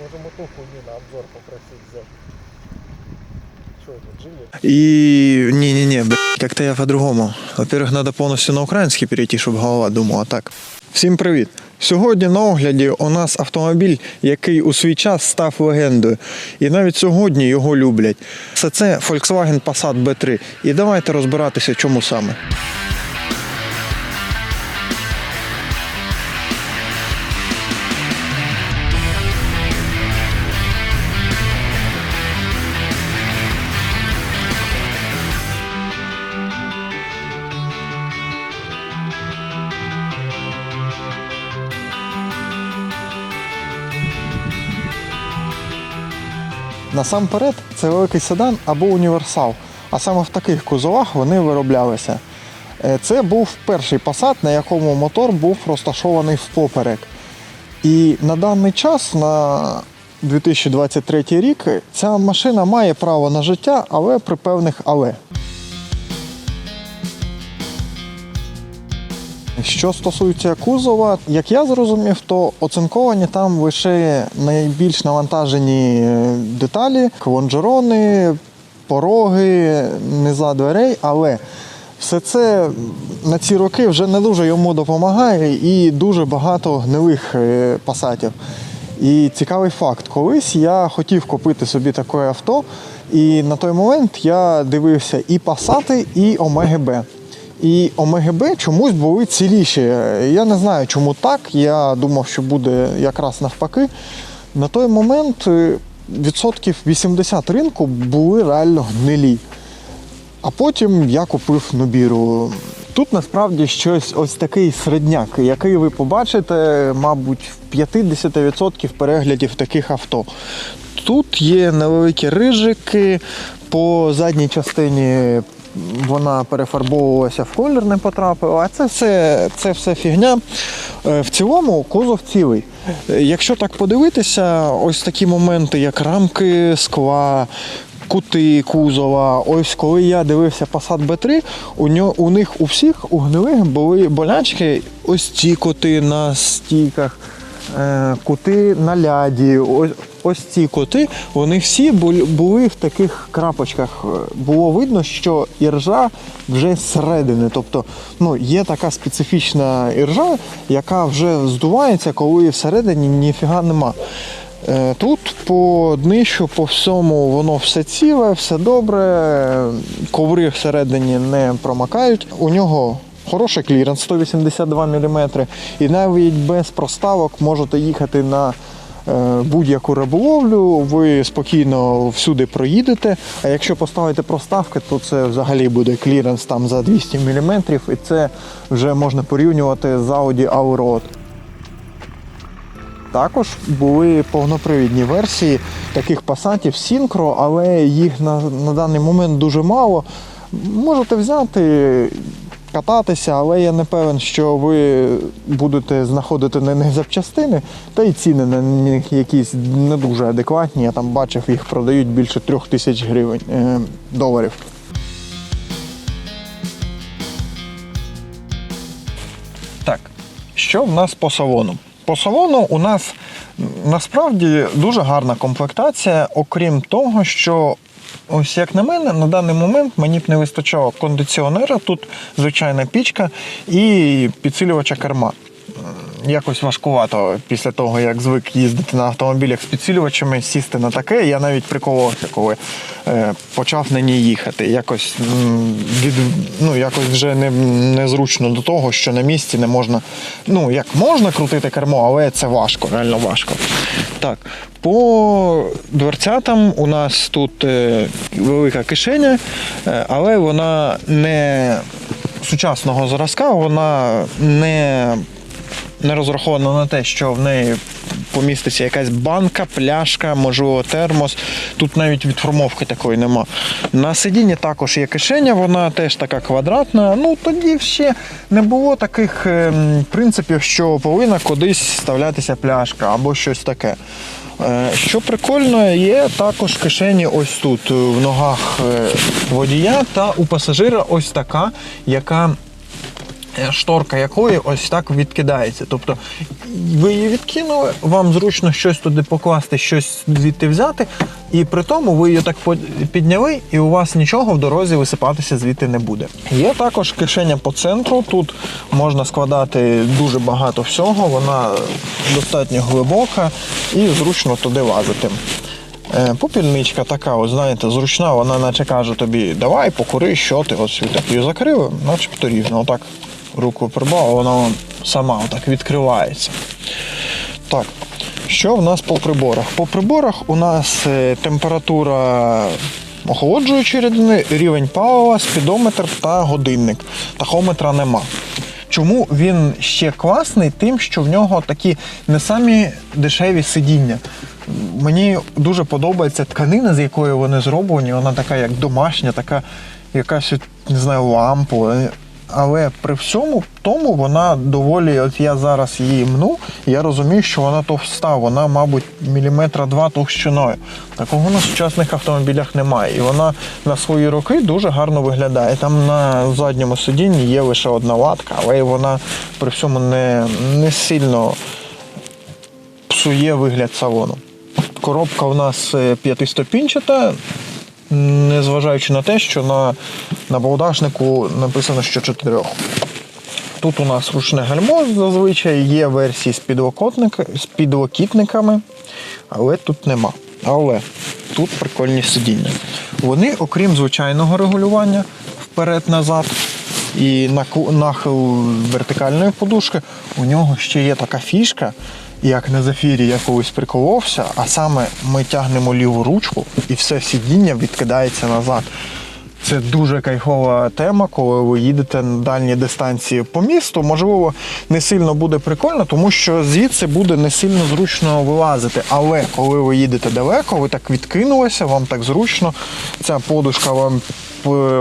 Можемо ту хуйню на обзор попросить взять. Что это, Джилет? И не-не-не, как-то я по-другому. Во-первых, надо повністю на український перейти, щоб голова думала так. Всім привіт! Сьогодні на огляді у нас автомобіль, який у свій час став легендою. І навіть сьогодні його люблять. Це це Volkswagen Passat B3. І давайте розбиратися, чому саме. Насамперед, це великий седан або універсал. А саме в таких кузовах вони вироблялися. Е, Це був перший Passat, на якому мотор був розташований впоперек. І на даний час, на 2023 рік, ця машина має право на життя, але при певних але. Що стосується кузова, як я зрозумів, то оцинковані там лише найбільш навантажені е, деталі, лонжерони, пороги, низа дверей, але все це на ці роки вже не дуже йому допомагає і дуже багато гнилих е, пасатів. І цікавий факт, колись я хотів купити собі таке авто, і на той момент я дивився і пасати, і Омеги Б. І ОМГБ чомусь були ціліші. Я не знаю, чому так. Я думав, що буде якраз навпаки. На той момент е, відсотків 80 ринку були реально гнилі. А потім я купив Нобіру. Тут насправді щось ось такий середняк, який ви побачите, мабуть, в 50% переглядів таких авто. Тут є невеликі рижики, по задній частині вона перефарбовувалася в колір, не потрапила, а це все, це все фігня. Е, В цілому кузов цілий. Е, Якщо так подивитися, ось такі моменти, як рамки скла, кути кузова. Ось коли я дивився Passat B3, у, нього, у них у всіх у гнилих були болячки, ось ці кути на стійках, е, кути на ляді. Ось, ось ці коти, вони всі були, в таких крапочках. Е, Було видно, що іржа вже зсередини. Тобто ну, є така специфічна іржа, яка вже здувається, коли всередині ніфіга нема. Е, Тут по днищу, по всьому воно все ціле, все добре, коври всередині не промакають. У нього хороший кліренс 182 мм. І навіть без проставок можете їхати на будь-яку риболовлю, ви спокійно всюди проїдете. А якщо поставити проставки, то це взагалі буде кліренс там за 200 мм, і це вже можна порівнювати з Audi Allroad. Також були повнопривідні версії таких пасатів Synchro, але їх на, на даний момент дуже мало. Можете взяти, кататися, але я не певен, що ви будете знаходити на них запчастини, та й ціни на них якісь не дуже адекватні. Я там бачив, їх продають більше трьох тисяч гривень е, доларів. Так, що в нас по салону? По салону у нас насправді дуже гарна комплектація, окрім того, що. Ось як на мене, на даний момент мені б не вистачало кондиціонера, тут звичайна пічка і підсилювача керма. Якось важкувато після того, як звик їздити на автомобілях з підсилювачами, сісти на таке. Я навіть приколовався, коли е, почав на ній їхати. Якось, від, ну, якось вже не, незручно до того, що на місці не можна. Ну, як можна крутити кермо, але це важко, реально важко. Так, по дверцятам у нас тут е, велика кишеня, е, але вона не сучасного зразка, вона не не розрахована на те, що в неї поміститься якась банка, пляшка, можливо, термос. Тут навіть відформовки такої нема. На сидінні також є кишеня, вона теж така квадратна. Ну тоді ще не було таких ем, принципів, що повинна кудись вставлятися пляшка або щось таке. Е, Що прикольно, є також кишені ось тут е, в ногах е, водія, та у пасажира ось така, яка шторка якої ось так відкидається. Тобто ви її відкинули, вам зручно щось туди покласти, щось звідти взяти, і при тому ви її так підняли, і у вас нічого в дорозі висипатися звідти не буде. Є також кишеня по центру. Тут можна складати дуже багато всього, вона достатньо глибока і зручно туди лазити. Е, Попільничка така, от, знаєте, зручна, вона наче каже тобі, давай покури, що ти ось так її закрив, начебто рівно. Отак руку прибав, вона сама отак відкривається. Так, що в нас по приборах? По приборах у нас е, температура охолоджуючої рідини, рівень палива, спідометр та годинник. Тахометра нема. Чому він ще класний? Тим, що в нього такі не самі дешеві сидіння. Мені дуже подобається тканина, з якої вони зроблені. Вона така, як домашня, така якась, не знаю, лампа. Але при всьому тому вона доволі, от я зараз її мну, я розумію, що вона товста, вона, мабуть, міліметра два товщиною. Такого на сучасних автомобілях немає. І вона на свої роки дуже гарно виглядає. Там на задньому сидінні є лише одна латка, але вона при всьому не, не сильно псує вигляд салону. Коробка у нас е, п'ятиступінчата, незважаючи на те, що на, на балдашнику написано, що чотирьох. Тут у нас ручне гальмо зазвичай, є версії з, з підлокітниками, але тут нема. Але тут прикольні сидіння. Вони, окрім звичайного регулювання вперед-назад і нахил вертикальної подушки, у нього ще є така фішка, як на зафірі я колись приколовся, а саме ми тягнемо ліву ручку і все сидіння відкидається назад. Це дуже кайфова тема, коли ви їдете на дальні дистанції по місту. Можливо, не сильно буде прикольно, тому що звідси буде не сильно зручно вилазити. Але коли ви їдете далеко, ви так відкинулися, вам так зручно. Ця подушка вам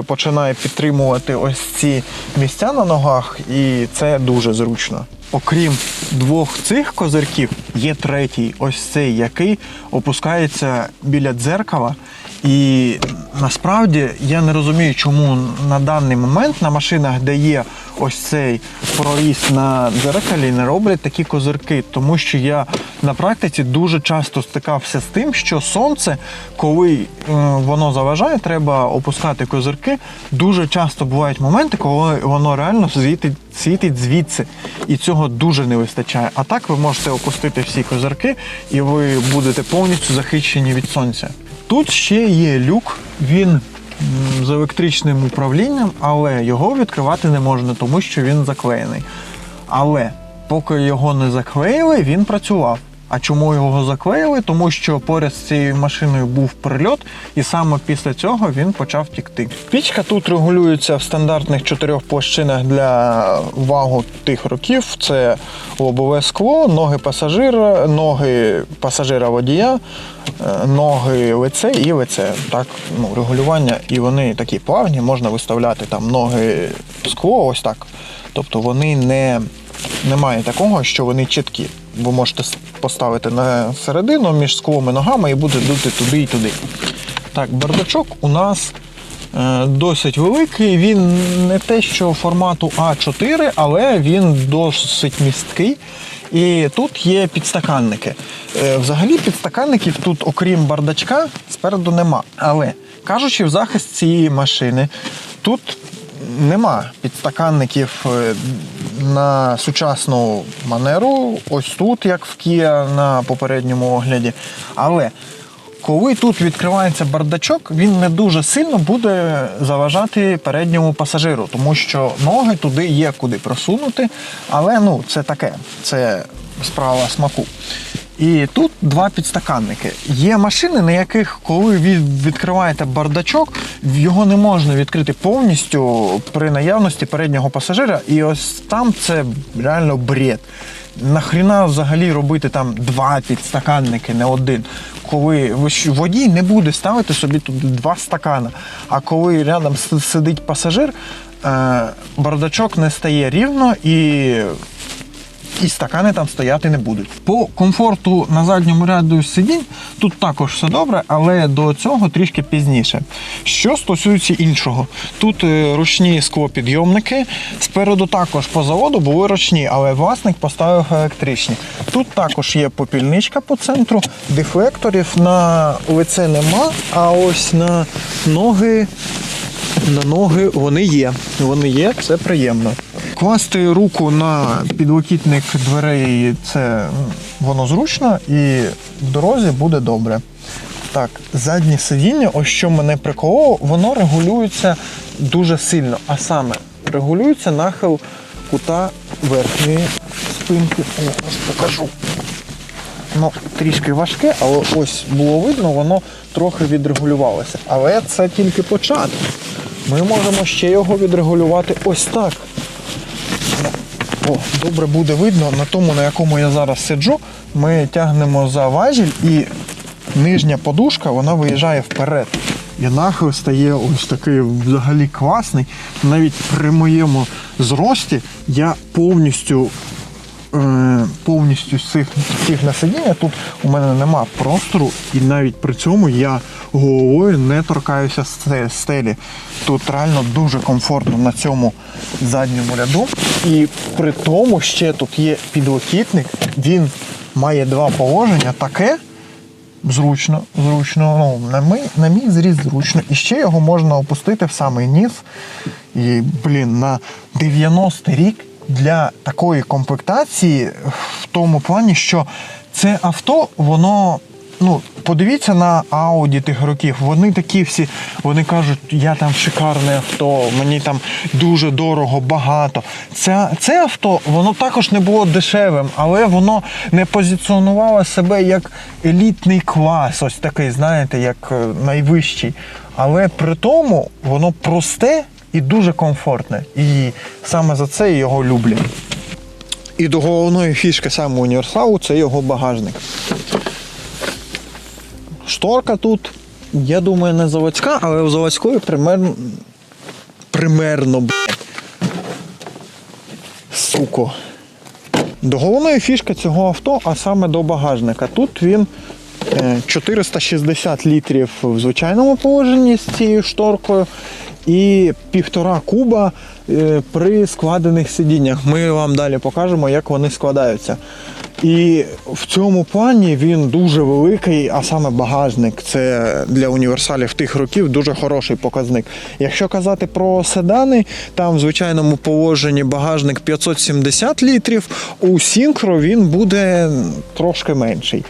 починає підтримувати ось ці місця на ногах, і це дуже зручно. Окрім двох цих козирків, є третій, ось цей, який опускається біля дзеркала. І насправді я не розумію, чому на даний момент на машинах, де є ось цей проріз на дзеркалі, не роблять такі козирки. Тому що я на практиці дуже часто стикався з тим, що сонце, коли е, воно заважає, треба опускати козирки. Дуже часто бувають моменти, коли воно реально світить, світить звідси. І цього дуже не вистачає. А так ви можете опустити всі козирки, і ви будете повністю захищені від сонця. Тут ще є люк, він з електричним управлінням, але його відкривати не можна, тому що він заклеєний. Але поки його не заклеїли, він працював. А чому його заклеїли? Тому що поряд з цією машиною був прильот, і саме після цього він почав тікти. Пічка тут регулюється в стандартних чотирьох площинах для вагу тих років: це лобове скло, ноги пасажира, ноги пасажира водія, е, ноги лице і лице. Так, ну, регулювання, і вони такі плавні, можна виставляти там ноги скло, ось так. Тобто вони не немає такого, що вони чіткі. Ви можете поставити на середину між склом і ногами і буде дути туди і туди. Так, бардачок у нас е, досить великий. Він не те, що формату А4, але він досить місткий. І тут є підстаканники. Е, взагалі підстаканників тут, окрім бардачка, спереду нема. Але кажучи в захист цієї машини, тут нема підстаканників е, на сучасну манеру, ось тут, як в Kia на попередньому огляді. Але коли тут відкривається бардачок, він не дуже сильно буде заважати передньому пасажиру, тому що ноги туди є куди просунути. Але ну, це таке, це справа смаку. І тут два підстаканники. Є машини, на яких, коли ви відкриваєте бардачок, його не можна відкрити повністю при наявності переднього пасажира. І ось там це реально бред. Нахріна взагалі робити там два підстаканники, не один. Коли водій не буде ставити собі туди два стакана. А коли рядом сидить пасажир, е, бардачок не стає рівно і і стакани там стояти не будуть. По комфорту на задньому ряду сидінь тут також все добре, але до цього трішки пізніше. Що стосується іншого, тут е, ручні склопідйомники. Спереду також по заводу були ручні, але власник поставив електричні. Тут також є попільничка по центру, дефлекторів на лице нема, а ось на ноги на ноги вони є. Вони є, це приємно. Класти руку на підлокітник дверей це воно зручно і в дорозі буде добре. Так, заднє сидіння, ось що мене прикололо, воно регулюється дуже сильно. А саме регулюється нахил кута верхньої спинки. Ось покажу. Ну, трішки важке, але ось було видно, воно трохи відрегулювалося. Але це тільки початок. Ми можемо ще його відрегулювати ось так. О, добре буде видно на тому, на якому я зараз сиджу. Ми тягнемо за важіль і нижня подушка вона виїжджає вперед. І нахил стає ось такий взагалі класний. Навіть при моєму зрості я повністю повністю з цих, цих на. Тут у мене нема простору, і навіть при цьому я головою не торкаюся стелі. Тут реально дуже комфортно на цьому задньому ряду. І при тому ще тут є підлокітник. Він має два положення. Таке зручно, зручно, ну, на мій, на мій зріз зручно. І ще його можна опустити в самий низ. І, блін, на 90 рік для такої комплектації в тому плані, що це авто, воно. Ну, подивіться на Audi тих років. Вони такі всі, вони кажуть, я там шикарне авто, мені там дуже дорого, багато. Це, це авто, воно також не було дешевим, але воно не позиціонувало себе як елітний клас, ось такий, знаєте, як е, найвищий. Але при тому воно просте і дуже комфортне. І саме за це його люблять. І до головної фішки саме універсалу це його багажник. Шторка тут, я думаю, не заводська, але у заводської примерно. Примерно, блядь. Суко. До головної фішки цього авто, а саме до багажника. Тут він е, 460 літрів в звичайному положенні з цією шторкою і півтора куба при складених сидіннях. Ми вам далі покажемо, як вони складаються. І в цьому плані він дуже великий, а саме багажник. Це для універсалів тих років дуже хороший показник. Якщо казати про седани, там в звичайному положенні багажник 570 літрів, у Сінкро він буде трошки менший.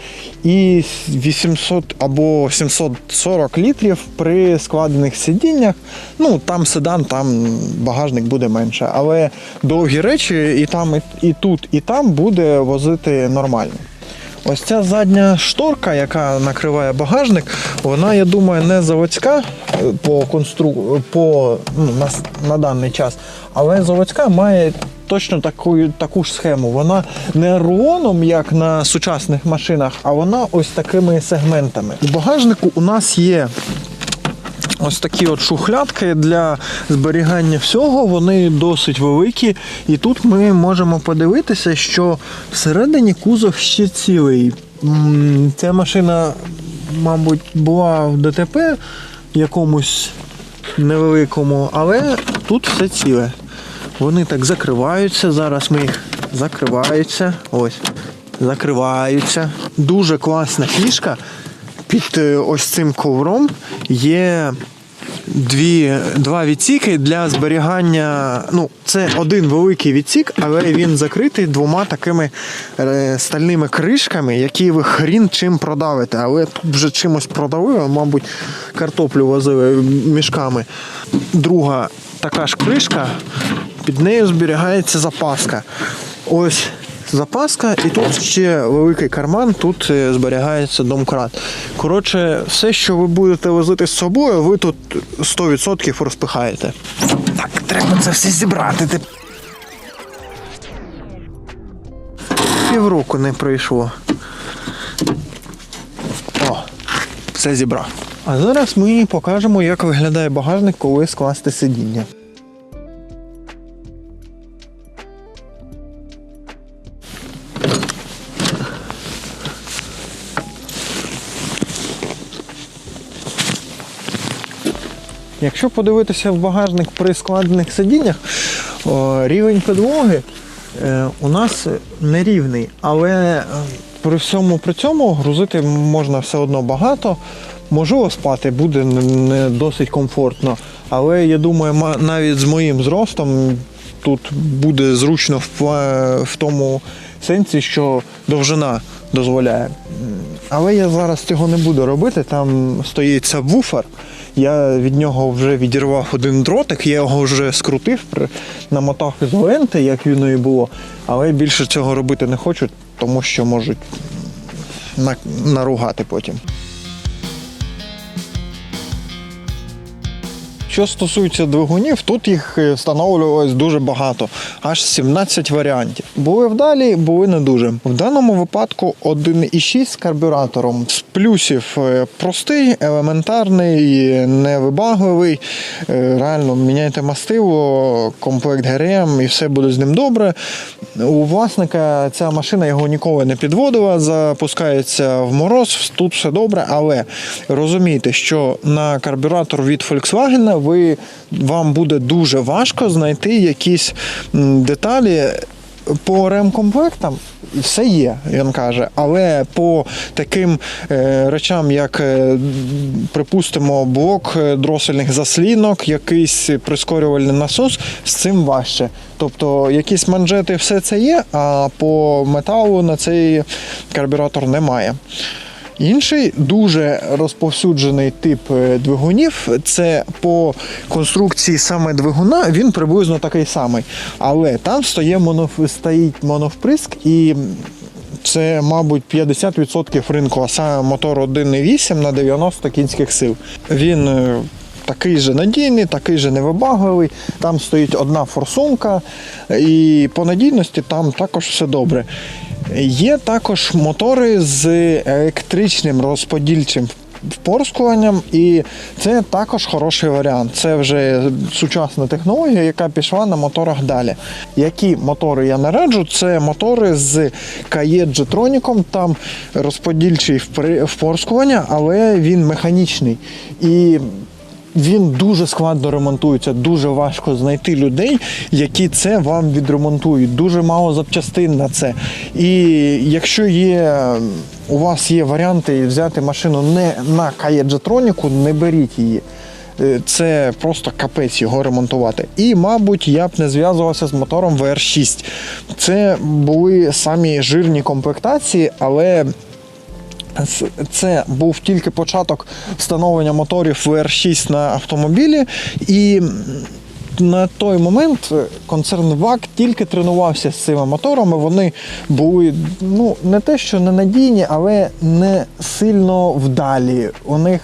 І 800 або 740 літрів при складених сидіннях. Ну там седан, там багажник буде менше. Але довгі речі і там, і, тут, і там буде возити нормально. Ось ця задня шторка, яка накриває багажник, вона, я думаю, не заводська е, по констру... по, ну, на, на даний час, але заводська має точно таку, таку ж схему. Вона не рулоном, як на сучасних машинах, а вона ось такими сегментами. У багажнику у нас є Ось такі от шухлядки для зберігання всього, вони досить великі. І тут ми можемо подивитися, що всередині кузов ще цілий. Ця машина, мабуть, була в ДТП якомусь невеликому, але тут все ціле. Вони так закриваються. Зараз ми їх закриваються. Ось. Закриваються. Дуже класна фішка. Під е, ось цим ковром є дві, два відсіки для зберігання. Ну, це один великий відсік, але він закритий двома такими е, стальними кришками, які ви хрін чим продавите. Але тут вже чимось продавили, мабуть, картоплю возили мішками. Друга така ж кришка, під нею зберігається запаска. Ось запаска, і тут ще великий карман, тут е, зберігається домкрат. Коротше, все, що ви будете возити з собою, ви тут 100% розпихаєте. Так, треба це все зібрати. Півроку не пройшло. О, все зібрав. А зараз ми покажемо, як виглядає багажник, коли скласти сидіння. Якщо подивитися в багажник при складених сидіннях, рівень підлоги е, у нас нерівний, але е, при всьому при цьому грузити можна все одно багато. Можливо, спати буде не- досить комфортно, але я думаю, навіть з моїм зростом тут буде зручно в, в тому сенсі, що довжина дозволяє. Але я зараз цього не буду робити. Там стоїть сабвуфер. Я від нього вже відірвав один дротик, я його вже скрутив, намотав ізоленти, як він і було. Але більше цього робити не хочу, тому що можуть на- наругати потім. Що стосується двигунів, тут їх е, встановлювалось дуже багато, аж 17 варіантів. Були вдалі, були не дуже. В даному випадку 1,6 з карбюратором. З плюсів е, простий, елементарний, невибагливий. Е, Реально міняйте мастило, комплект ГРМ і все буде з ним добре. У власника ця машина його ніколи не підводила, запускається в мороз, тут все добре, але розумійте, що на карбюратор від Volkswagen ви, вам буде дуже важко знайти якісь деталі. По ремкомплектам все є, він каже, але по таким е, речам, як, е, припустимо, блок е, дросельних заслінок, якийсь прискорювальний насос, з цим важче. Тобто якісь манжети, все це є, а по металу на цей карбюратор немає. Інший дуже розповсюджений тип е, двигунів це по конструкції саме двигуна, він приблизно такий самий. Але там стоїть, моновприск і це, мабуть, 50% ринку, а саме мотор 1.8 на 90 кінських сил. Він е, такий же надійний, такий же невибагливий. Там стоїть одна форсунка, і по надійності там також все добре. Є також мотори з електричним розподільчим впорскуванням, і це також хороший варіант. Це вже сучасна технологія, яка пішла на моторах далі. Які мотори я не раджу, це мотори з Jetronic, там розподільчий впорскування, але він механічний. І він дуже складно ремонтується, дуже важко знайти людей, які це вам відремонтують. Дуже мало запчастин на це. І якщо є у вас є варіанти взяти машину не на каєджетроніку, не беріть її. Е, Це просто капець його ремонтувати. І, мабуть, я б не зв'язувався з мотором VR6. Це були самі жирні комплектації, але Це був тільки початок встановлення моторів VR6 на автомобілі, і на той момент е, концерн ВАК тільки тренувався з цими моторами. Вони були ну не те, що ненадійні, але не сильно вдалі. У них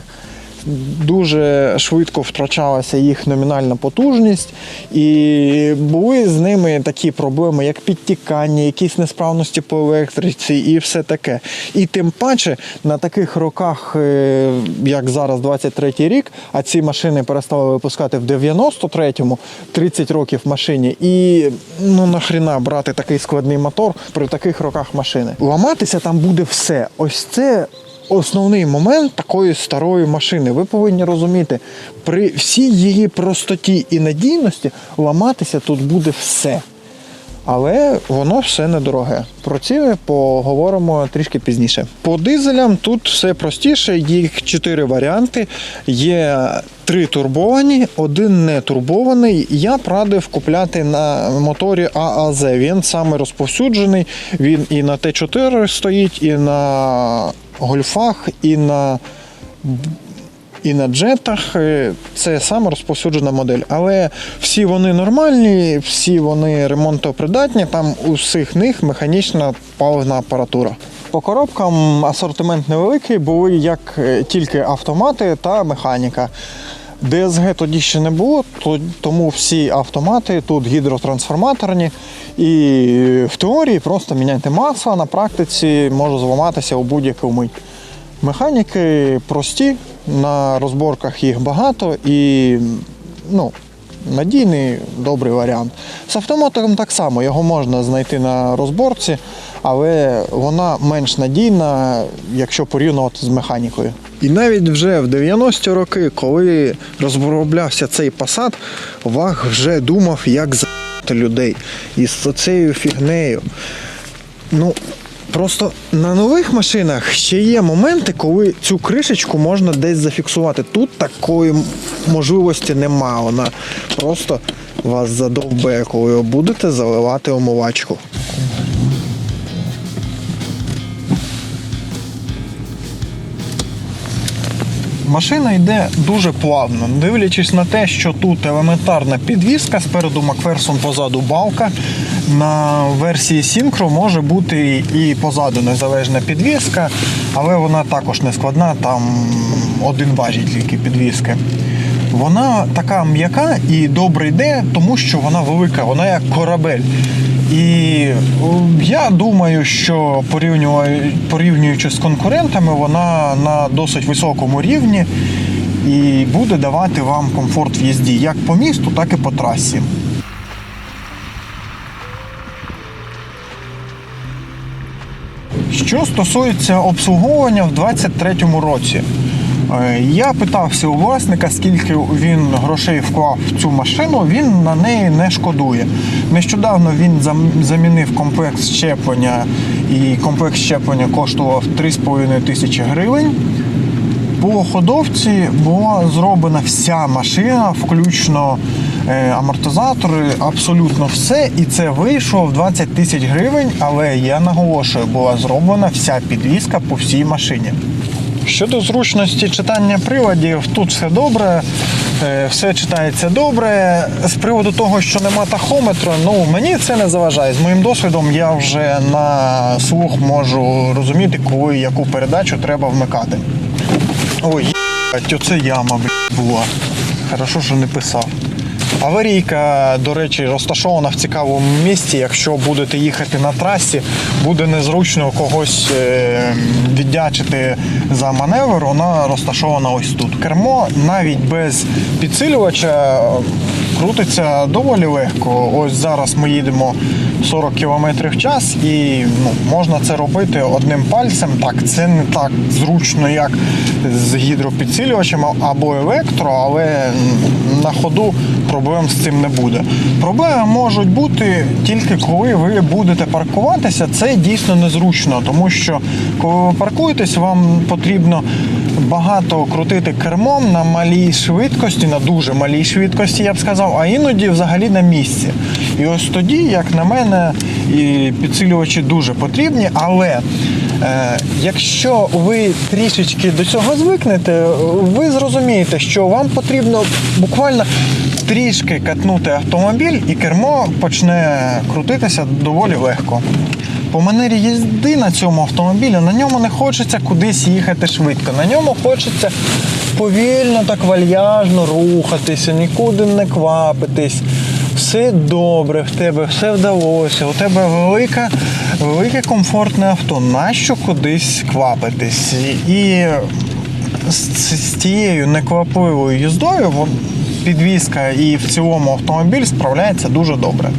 дуже швидко втрачалася їх номінальна потужність, і були з ними такі проблеми, як підтікання, якісь несправності по електриці і все таке. І тим паче на таких роках, е, як зараз 23-й рік, а ці машини перестали випускати в 93-му, 30 років машині. І ну нахріна брати такий складний мотор при таких роках машини. Ламатися там буде все. Ось це Основний момент такої старої машини. Ви повинні розуміти, при всій її простоті і надійності ламатися тут буде все. Але воно все недороге. Про ціни поговоримо трішки пізніше. По дизелям тут все простіше, їх чотири варіанти. Є три турбовані, один не турбований. Я б радив купляти на моторі ААЗ. Він саме розповсюджений. Він і на Т4 стоїть, і на гольфах, і на і на джетах е, це саме розповсюджена модель. Але всі вони нормальні, всі вони ремонтопридатні, там у всіх них механічна паливна апаратура. По коробкам асортимент невеликий, були як е, тільки автомати та механіка. ДСГ тоді ще не було, тому всі автомати тут гідротрансформаторні. І в теорії просто міняйте масло, на практиці може зламатися у будь-яку мить. Механіки прості, на розборках їх багато і ну, надійний, добрий варіант. З автоматом так само, його можна знайти на розборці, але вона менш надійна, якщо порівнювати з механікою. І навіть вже в 90-ті роки, коли розроблявся цей посад, Ваг вже думав, як за людей із цією фігнею. Ну, просто на нових машинах ще є моменти, коли цю кришечку можна десь зафіксувати. Тут такої можливості немає. Вона просто вас задовбе, коли ви будете заливати омивачку. Машина йде дуже плавно, дивлячись на те, що тут елементарна підвіска, спереду Макферсон, позаду балка. На версії Synchro може бути і позаду незалежна підвіска, але вона також не складна, там один важить тільки підвіски. Вона така м'яка і добре йде, тому що вона велика, вона як корабель. І я думаю, що порівнюючи з конкурентами, вона на досить високому рівні і буде давати вам комфорт в їзді як по місту, так і по трасі. Що стосується обслуговування в 2023 році, Е, я питався у власника, скільки він грошей вклав в цю машину, він на неї не шкодує. Нещодавно він замінив комплект щеплення, і комплект щеплення коштував 3,5 тисячі гривень. По ходовці була зроблена вся машина, включно е, амортизатори, абсолютно все. І це вийшло в 20 тисяч гривень, але я наголошую, була зроблена вся підвізка по всій машині. Щодо зручності читання приладів, тут все добре, е, все читається добре. З приводу того, що нема тахометра, ну мені це не заважає. З моїм досвідом я вже на слух можу розуміти, коли яку передачу треба вмикати. Ой, оце яма блядь, була. Хорошо, що не писав. Аварійка, до речі, розташована в цікавому місці. Якщо будете їхати на трасі, буде незручно когось е, віддячити за маневр. Вона розташована ось тут. Кермо навіть без підсилювача крутиться доволі легко. Ось зараз ми їдемо 40 км в час і ну, можна це робити одним пальцем. Так, це не так зручно, як з гідропідсилювачем або електро, але на ходу проблем з цим не буде. Проблеми можуть бути тільки коли ви будете паркуватися. Це дійсно незручно, тому що коли ви паркуєтесь, вам потрібно багато крутити кермом на малій швидкості, на дуже малій швидкості, я б сказав, а іноді взагалі на місці. І ось тоді, як на мене, і підсилювачі дуже потрібні, але Е, якщо ви трішечки до цього звикнете, ви зрозумієте, що вам потрібно буквально трішки катнути автомобіль, і кермо почне крутитися доволі легко. По манері їзди на цьому автомобілі на ньому не хочеться кудись їхати швидко. На ньому хочеться повільно так вальяжно рухатися, нікуди не квапитись. Все добре в тебе, все вдалося. У тебе велика, велике комфортне авто. Нащо кудись квапитись? І з, з тією неквапливою їздою підвізка і в цілому автомобіль справляється дуже добре.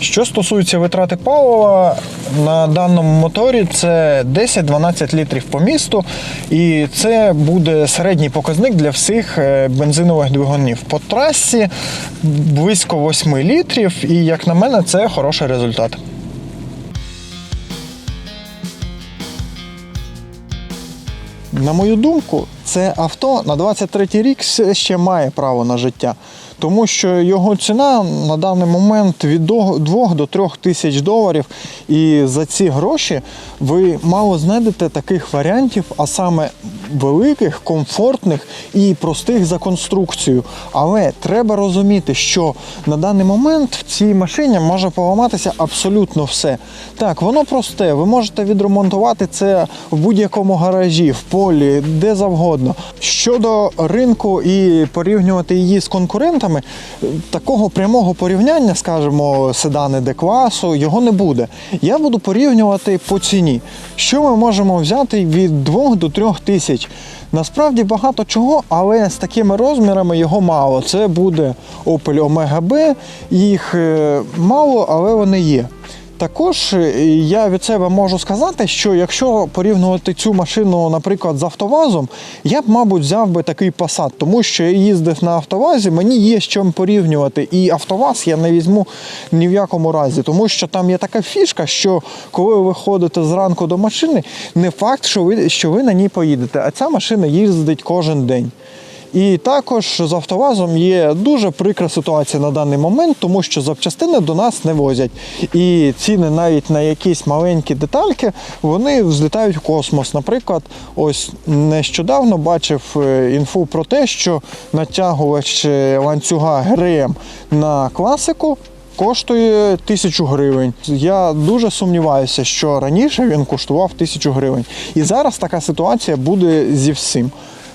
Що стосується витрати палива, на даному моторі це 10-12 літрів по місту, і це буде середній показник для всіх е, бензинових двигунів. По трасі близько 8 літрів, і як на мене, це хороший результат. На мою думку, це авто на 23 рік ще має право на життя, тому що його ціна на даний момент від 2 до 3 тисяч доларів. І за ці гроші ви мало знайдете таких варіантів, а саме великих, комфортних і простих за конструкцію. Але треба розуміти, що на даний момент в цій машині може поламатися абсолютно все. Так, воно просте, ви можете відремонтувати це в будь-якому гаражі, в полі, де завгодно. Щодо ринку і порівнювати її з конкурентами, е, такого прямого порівняння, скажімо, седани Д-класу, його не буде. Я буду порівнювати по ціні. Що ми можемо взяти від 2 до 3 тисяч. Насправді багато чого, але з такими розмірами його мало. Це буде Opel Omega B, їх е, мало, але вони є. Також е, я від себе можу сказати, що якщо порівнювати цю машину, наприклад, з автовазом, я б, мабуть, взяв би такий Passat, тому що я їздив на автовазі, мені є з чим порівнювати. І автоваз я не візьму ні в якому разі, тому що там є така фішка, що коли ви виходите зранку до машини, не факт, що ви, що ви на ній поїдете, а ця машина їздить кожен день. І також з автовазом є дуже прикра ситуація на даний момент, тому що запчастини до нас не возять. І ціни навіть на якісь маленькі детальки вони взлітають в космос. Наприклад, ось нещодавно бачив е, інфу про те, що натягувач е, ланцюга ГРМ на класику. Коштує тисячу гривень. Я дуже сумніваюся, що раніше він коштував тисячу гривень. І зараз така ситуація буде зі всім.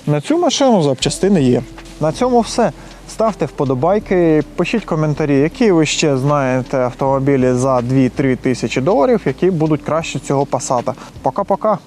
На цю машину запчастини є. На цьому все. Ставте вподобайки, пишіть коментарі, які ви ще знаєте автомобілі за 2-3 тисячі доларів, які будуть краще цього пасата. Пока-пока.